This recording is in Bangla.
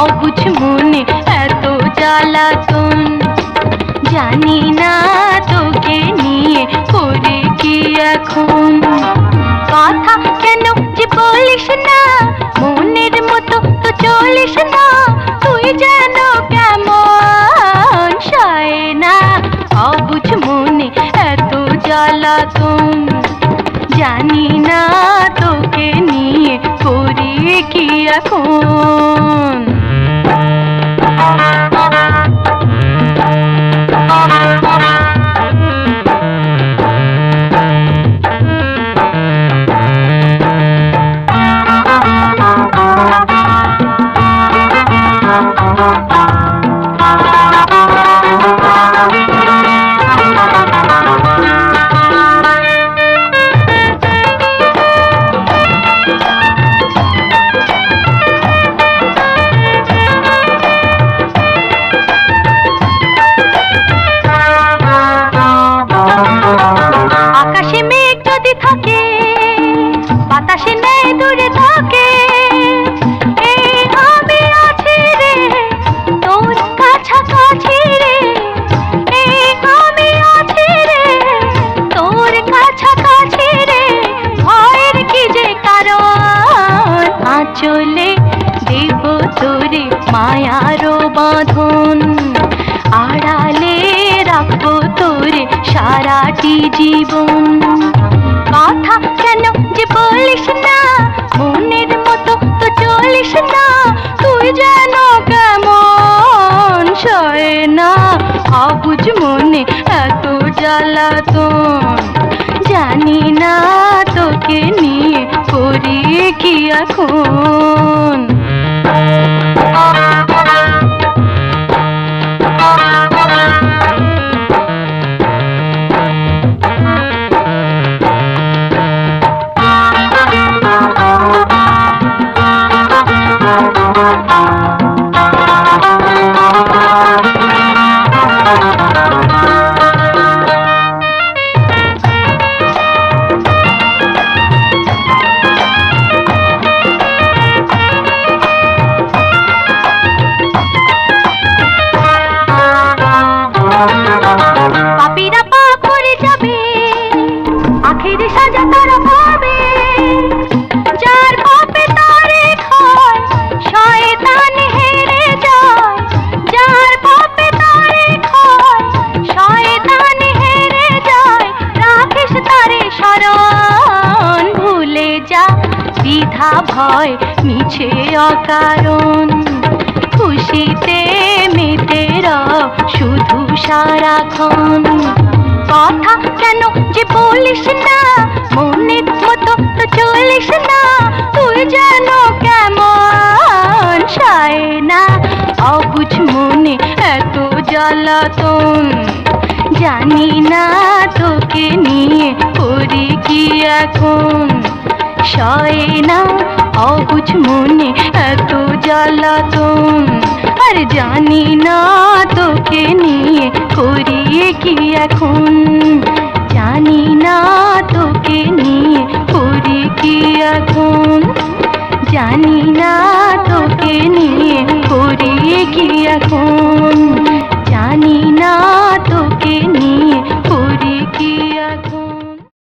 অবুঝ মনে এত জ্বালাতন জ্বালাতন জানি না তোকে নিয়ে করি কি এখন। দূরে তোর কাছাকাছি রে। এই আমি তোর কাছাকাছি রে। ভয়ের কি যে কারণ? আঁচলে দেব তোরে মায়ারও বাঁধন। আড়ালে রাখব তোরে সারাটি জীবন। জ্বালাতন জানি না তোকে নিয়ে করি কি এখন? ভয় মিছে অকারণ। খুশিতে মেতে রহ শুধু সারাক্ষণ। কথা কেন যে বলিস না, মনের মতো তো চলিস না, তুই যেন কেমন সায় না? অবুঝ মনে এত জ্বালাতন। জানি না তোকে নিয়ে করি কি এখন। সয় না অবুঝ মনে এত জ্বালাতন আর জানি না তোকে নিয়ে করিয়ে কি এখন।